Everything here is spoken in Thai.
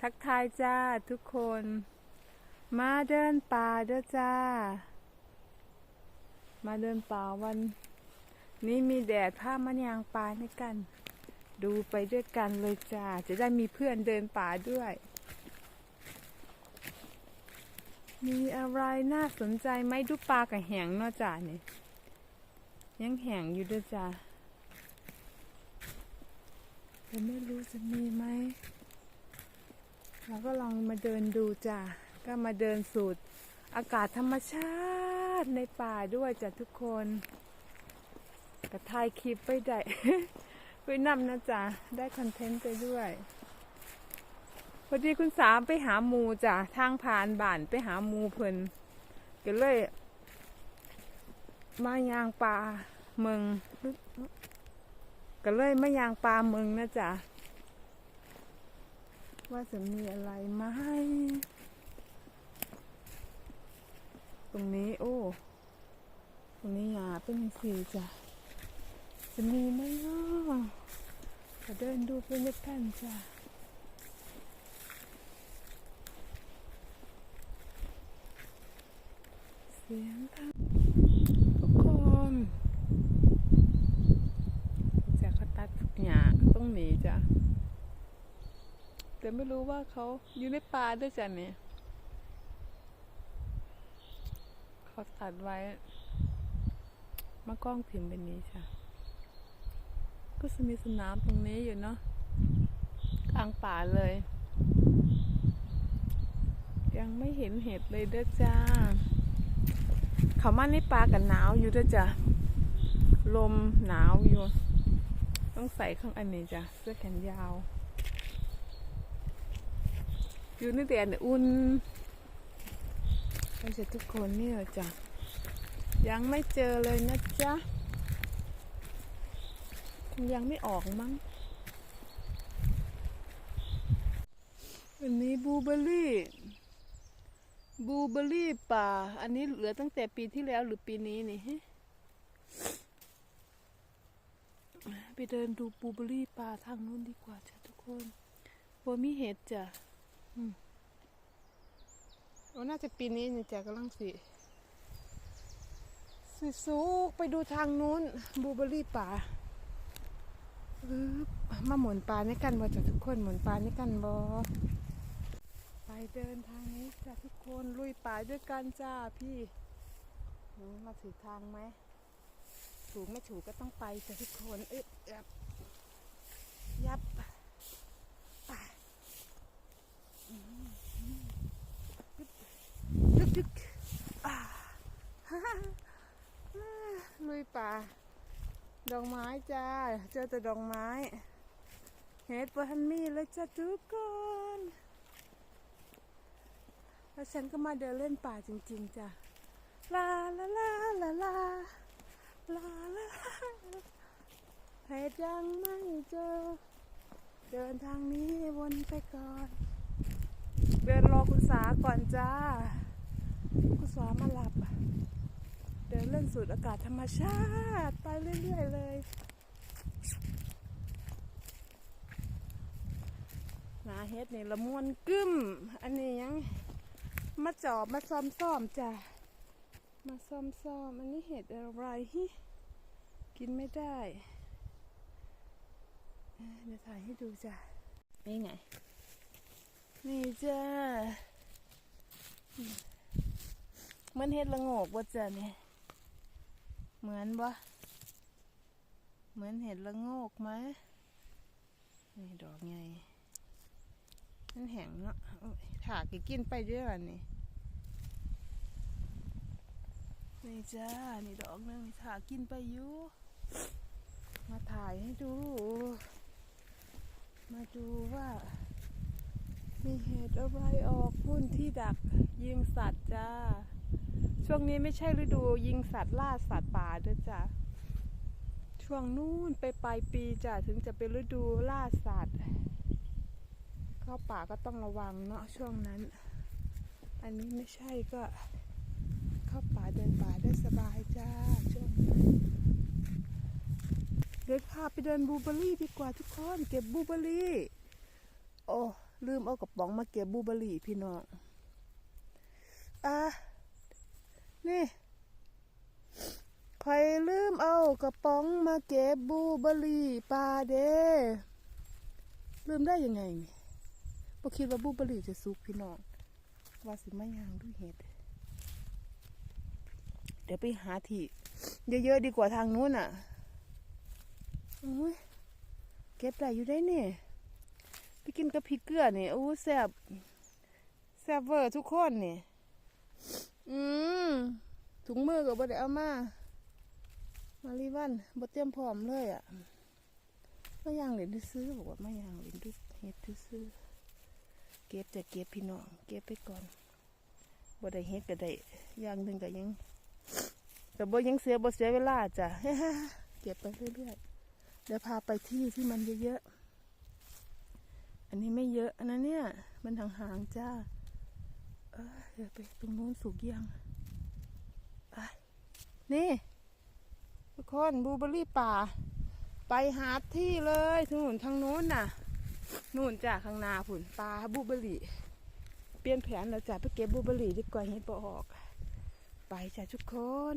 ทักทายจ้าทุกคน มาเดินป่าเด้อจ้า มาเดินป่าวัน นี้มีแดดผ้ามะยางป่าในกัน ดูไปด้วยกันเลยจ้า จะได้มีเพื่อนเดินป่าด้วย มีอะไรน่าสนใจไหมดูปลากับแหงเนาะจ้าเนี่ยยังแหงอยู่ด้วยจ้าแต่ไม่รู้จะมีไหม เราก็ลองมาเดินดูจ้ะ ก็มาเดินสูดอากาศธรรมชาติในป่าด้วยจ้ะทุกคนกระถ่ายคลิปไปได้ไปนำนะจ๊ะ ได้คอนเทนต์ไปด้วยพอดีคุณสามไปหาหมูจ้ะ ทางผ่านบ้านไปหาหมูเพิ่นก็เลย มายางปลาเมืองก็เลยมายางปลาเมืองนะจ๊ะ ว่าจะมีอะไรไหมตรงนี้โอ้ ตรงนี้หยาเป็นสีจ้ะ จะมีไหมเนาะเดินดูไปด้วยกันจ้ะเสียงทางทุกคนจะเขาตัดหยาต้องหนีจ้ะ แต่ไม่รู้ว่าเขาอยู่ในป่าด้วยจ้ะเนี่ยเขาตัดไว้มากล้องพิมพ์เป็นนี้จ้ะก็จะมีสนามตรงนี้อยู่เนาะกลางป่าเลย ยังไม่เห็นเห็ดเลยเด้อจ้าเขามาในป่ากันหนาวอยู่เด้อจ้ะลมหนาวอยู่ ต้องใส่ข้างอันนี้จ้ะเสื้อแขนยาว อยู่นแดดเนี่อุ่นไม่ใช่ทุกคนนี่หรอจ้ะยังไม่เจอเลยนะจ๊ะยังไม่ออกมั้งอันนี้บูเบอร์รี่บูเบอร์รี่ป่า อันนี้เหลือตั้งแต่ปีที่แล้วหรือปีนี้นี่ไปเดินดูบูเบอร์รี่ป่าทางนู้นดีกว่าจ้ะทุกคนว่ามีเห็ดจ้ะ โอ้น่าจะปีนี้เนี่ยแจกกำลังสิสิสูกไปดูทางนู้นบูเบอร์รี่ป่ามาหมุนปลาในกันบ่จ้ะทุกคนหมุนปลาในกันบ่ไปเดินทางนี้จ้ะทุกคนลุยป่าด้วยกันจ้าพี่มาถือทางไหมถูกไม่ถูกก็ต้องไปจ้ะทุกคนเอ๊ะยับยับไป ดึกดึกอ่า ลุยป่า ดอกไม้จ้า เจอแต่ดอกไม้เห็ดปะทันมีเลยจ้าทุกคนแล้วฉันก็มาเดินเล่นป่าจริงๆจ้ะลาลาลาลาลาลาลาเห็ดยังไม่เจอ เดินทางนี้วนไปก่อน เดินรอคุณสาก่อนจ้า คุณสามาหลับ ล่นสูดอากาศธรรมชาติ ไปเรื่อยๆเลยหนาเฮ็ดนี่ละมวนกึ้ม อันนี้ยัง มาจอบมาซ้อมซ้อมๆจ้ะ มาซ้อมซ้อมๆอันนี้เห็ดอะไรฮิกินไม่ได้ เดี๋ยวถ่ายให้ดูจ้ะ นี่ไง นี่จ้ามือนเฮ็ดละโงกบ่จ้ะเนี่ย เหมือนบ่เหมือนเห็ดละโงกไหมนี่ดอกไงมันแห้งเนาะถากกินไปเด้วยวันนี้นี่จ้า นี่ดอกนึงถากกินไปอยู่มาถ่ายให้ดู มาดูว่า มีเหตุอะไรออกพุ่นที่ดักยิงสัตว์จ้า ช่วงนี้ไม่ใช่ฤดูยิงสัตว์ล่าสัตว์ป่าด้วยจ้าช่วงนู้นไปปลายปีจ้ะถึงจะเป็นฤดูล่าสัตว์ เข้าป่าก็ต้องระวังเนาะช่วงนั้น อันนี้ไม่ใช่ก็ เข้าป่าเดินป่าได้สบายจ้าช่วงนี้เดี๋ยวพาไปเดินบูเบอรี่ดีกว่าทุกคนเก็บบูเบอร์รี่โอ้ลืมเอากระป๋องมาเก็บบูเบอรี่พี่น้องอะ นี่ใครลืมเอากระป๋องมาเก็บบูเบอรี่ปลาเด้ลืมได้ยังไงนี่บ่คิดว่าบูเบอรี่จะสุกพี่น้องว่าสิมาย่างด้วยเห็ด เดี๋ยวไปหาที่เยอะๆดีกว่าทางนู้นอะโอ้ยเก็บได้อยู่ได้เนี่ยไปกินกับพริกเกลือเนี่โอ้แซ่บแซ่บเวอร์ทุกคนเนี่อืม ถุงมือก็บ่ได้เอามา มารีวันบ่เตรียมพร้อมเลยอะมาย่างเหรียญซื้อบอกว่ามาย่างเหรียญด้วยเฮ็ดซื้อเก็บจะเก็บพี่น้องเก็บไปก่อนบ่ได้เฮ็ดก็ได้ย่างหนึ่งก็ยังแต่บ่ยังเสียบ่เสียเวลาจ้ะเก็บไปเรื่อยๆเดี๋ยวพาไปที่ที่มันเยอะๆอันนี้ไม่เยอะนะเนี่ย มันห่างๆจ้า เออเดี๋ยวไปตรงนู้นสุกยัง นี่ทุกคนบูเบอรี่ป่า ไปหาที่เลยทางนู้นทางโน้นน่ะนู่นจ้ะข้างนาผุนปลาบูเบอรี่ เปลี่ยนแผนแล้วจ้ะไปเก็บบูเบอร์รี่ดีกว่าเห็ดบ่ออก ไปจ้ะทุกคน